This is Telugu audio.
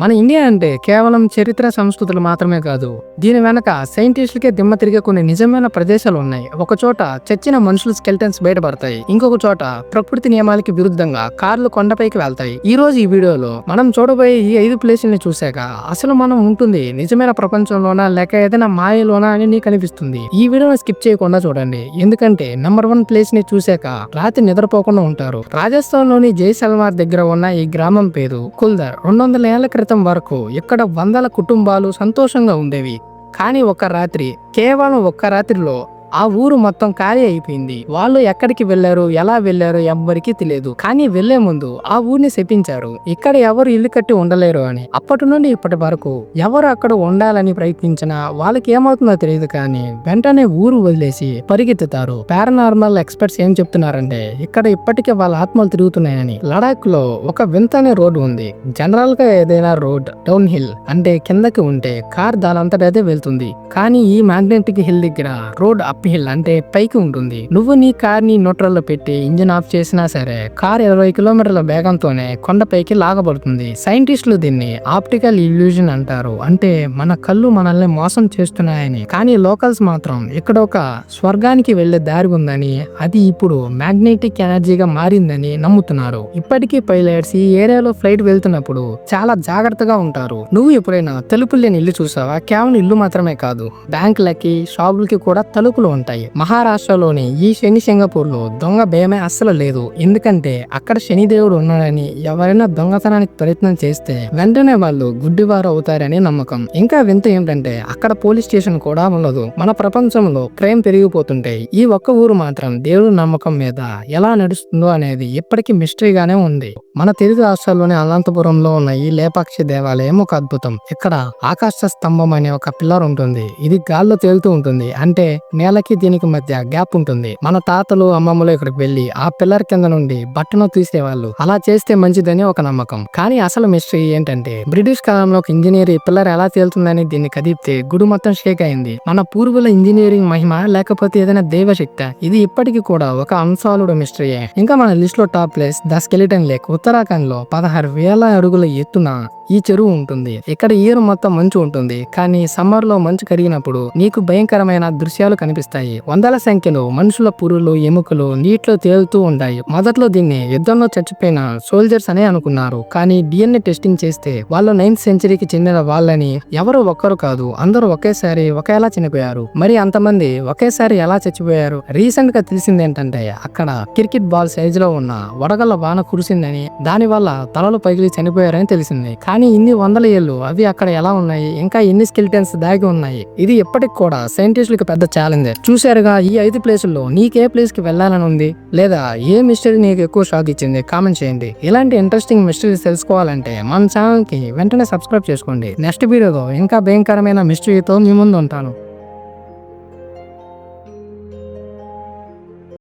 మన ఇండియా అంటే కేవలం చరిత్ర సంస్కృతులు మాత్రమే కాదు దీని వెనక సైంటిస్టులకే దిమ్మ తిరిగే కొన్ని నిజమైన ప్రదేశాలు ఉన్నాయి. ఒక చోట చచ్చిన మనుషుల స్కెల్టన్స్ బయటపడతాయి ఇంకొక చోట ప్రకృతి నియమాలకి విరుద్ధంగా కార్లు కొండపైకి వెళ్తాయి. ఈ రోజు ఈ వీడియోలో మనం చూడబోయే ఈ ఐదు ప్లేసుల్ని చూశాక అసలు మనం ఉంటుంది నిజమైన ప్రపంచంలోనా లేక ఏదైనా మాయలోనా అని నీకు అనిపిస్తుంది. ఈ వీడియోని స్కిప్ చేయకుండా చూడండి. ఎందుకంటే నెంబర్ వన్ ప్లేస్ని చూశాక రాత్రి నిద్రపోకుండా ఉంటారు. రాజస్థాన్లోని జైసల్మార్ దగ్గర ఉన్న ఈ గ్రామం పేరు కుల్దర్. రెండు వందల ఏళ్ళ క్రితం వరకు ఇక్కడ వందల కుటుంబాలు సంతోషంగా ఉండేవి. కానీ ఒక రాత్రి కేవలం ఒక్క రాత్రిలో ఆ ఊరు మొత్తం ఖాళీ అయిపోయింది. వాళ్ళు ఎక్కడికి వెళ్ళారు ఎలా వెళ్ళారు ఎవ్వరికీ తెలియదు. కానీ వెళ్ళే ముందు ఆ ఊరిని శపించారు. ఇక్కడ ఎవరు ఇల్లు కట్టి ఉండలేరు అని. అప్పటి నుండి ఇప్పటి వరకు ఎవరు అక్కడ ఉండాలని ప్రయత్నించినా వాళ్ళకి ఏమవుతుందో తెలియదు కానీ వెంటనే ఊరు వదిలేసి పరిగెత్తుతారు. పారానార్మల్ ఎక్స్పర్ట్స్ ఏం చెప్తున్నారంటే ఇక్కడ ఇప్పటికే వాళ్ళ ఆత్మలు తిరుగుతున్నాయని. లడాక్లో ఒక వింతనే రోడ్డు ఉంది. జనరల్గా ఏదైనా రోడ్ డౌన్ హిల్ అంటే కిందకి ఉంటే కార్ దానంతటదే వెళ్తుంది. కానీ ఈ మ్యాగ్నెటిక్ హిల్ దగ్గర రోడ్ అప్ హిల్ అంటే పైకి ఉంటుంది. నువ్వు నీ కార్ని న్యూట్రల్లో పెట్టి ఇంజిన్ ఆఫ్ చేసినా సరే కార్ ఇరవై కిలోమీటర్ల వేగంతోనే కొండపైకి లాగబడుతుంది. సైంటిస్టులు దీన్ని ఆప్టికల్ ఇల్యూజన్ అంటారు. అంటే మన కళ్ళు మనల్ని మోసం చేస్తున్నాయని. కానీ లోకల్స్ మాత్రం ఇక్కడ ఒక స్వర్గానికి వెళ్ళే దారి ఉందని అది ఇప్పుడు మ్యాగ్నెటిక్ ఎనర్జీగా మారిందని నమ్ముతున్నారు. ఇప్పటికీ పైలట్స్ ఈ ఏరియాలో ఫ్లైట్ వెళ్తున్నప్పుడు చాలా జాగ్రత్తగా ఉంటారు. నువ్వు ఎప్పుడైనా తలుపులు లేని ఇల్లు చూసావా? కేవలం ఇల్లు మాత్రమే కాదు బ్యాంకులకి షాపులకి కూడా తలుపులు ఉంటాయి. మహారాష్ట్రలోని ఈ శని సింగపూర్లో దొంగ భయమే అస్సలు లేదు. ఎందుకంటే అక్కడ శనిదేవుడు ఉన్నాడని ఎవరైనా దొంగతనానికి ప్రయత్నం చేస్తే వెంటనే వాళ్ళు గుడ్డివారు అవుతారని నమ్మకం. ఇంకా వింత ఏంటంటే అక్కడ పోలీస్ స్టేషన్ కూడా ఉండదు. మన ప్రపంచంలో క్రైమ్ పెరిగిపోతుంటాయి ఈ ఒక్క ఊరు మాత్రం దేవుడి నమ్మకం మీద ఎలా నడుస్తుందో అనేది ఇప్పటికీ మిస్టరీగానే ఉంది. మన తెలుగు రాష్ట్రాల్లోని అనంతపురంలో ఉన్న ఈ లేపాక్షి దేవాలయం ఒక అద్భుతం. ఇక్కడ ఆకాశ స్తంభం అనే ఒక పిల్లర్ ఉంటుంది. ఇది గాల్లో తేలుతూ ఉంటుంది. అంటే నేల నేలకి దీనికి మధ్య గ్యాప్ ఉంటుంది. మన తాతలు అమ్మమ్మలు ఇక్కడికి వెళ్ళి ఆ పిల్లర్ కింద నుండి బట్టను తీసేవాళ్ళు. అలా చేస్తే మంచిదని ఒక నమ్మకం. కానీ అసలు మిస్టరీ ఏంటంటే బ్రిటిష్ కాలంలో ఒక ఇంజనీర్ పిల్లర్ ఎలా తేలుతుందని దీన్ని కదిపితే గుడి మొత్తం షేక్ అయింది. మన పూర్వుల ఇంజనీరింగ్ మహిమ లేకపోతే ఏదైనా దైవశక్తి ఇది ఇప్పటికీ కూడా ఒక అన్సాల్వ్డ్ మిస్టరీయే. ఇంకా మన లిస్ట్లో top place the skeleton lake ఉత్తరాఖండ్లో పదహారు వేల అడుగుల ఎత్తున ఈ చెరువు ఉంటుంది. ఇక్కడ ఈరు మొత్తం మంచు ఉంటుంది. కానీ సమ్మర్లో మంచు కరిగినప్పుడు నీకు భయంకరమైన దృశ్యాలు కనిపిస్తాయి. వందల సంఖ్యలో మనుషుల పురులు ఎముకలు నీటిలో తేలుతూ ఉంటాయి. మొదట్లో దీన్ని యుద్ధంలో చచ్చిపోయిన సోల్జర్స్ అనే అనుకున్నారు. కానీ డిఎన్ఏ టెస్టింగ్ చేస్తే వాళ్ళు నైన్త్ సెంచరీకి చెందిన వాళ్ళని ఎవరు ఒక్కరు కాదు. అందరూ ఒకేసారి ఒకేలా చనిపోయారు. మరి అంతమంది ఒకేసారి ఎలా చచ్చిపోయారు? రీసెంట్గా తెలిసింది ఏంటంటే అక్కడ క్రికెట్ బాల్ సైజ్లో ఉన్న వడగల్ల వాన కురిసిందని దాని వల్ల తలలు పగిలి చనిపోయారని తెలిసింది. కానీ ఇన్ని వందల ఏళ్ళు అవి అక్కడ ఎలా ఉన్నాయి? ఇంకా ఎన్ని స్కెలిటన్స్ దాగి ఉన్నాయి? ఇది ఎప్పటికి కూడా సైంటిస్టులకు పెద్ద ఛాలెంజ్ చూశారుగా ఈ ఐదు ప్లేసుల్లో నీకే ప్లేస్కి వెళ్ళాలని ఉంది? లేదా ఏ మిస్టరీ నీకు ఎక్కువ షాక్ ఇచ్చింది? కామెంట్ చేయండి. ఇలాంటి ఇంట్రెస్టింగ్ మిస్టరీస్ తెలుసుకోవాలంటే మన ఛానల్కి వెంటనే సబ్స్క్రైబ్ చేసుకోండి. నెక్స్ట్ వీడియోలో ఇంకా భయంకరమైన మిస్టరీతో మీ ముందు ఉంటాను.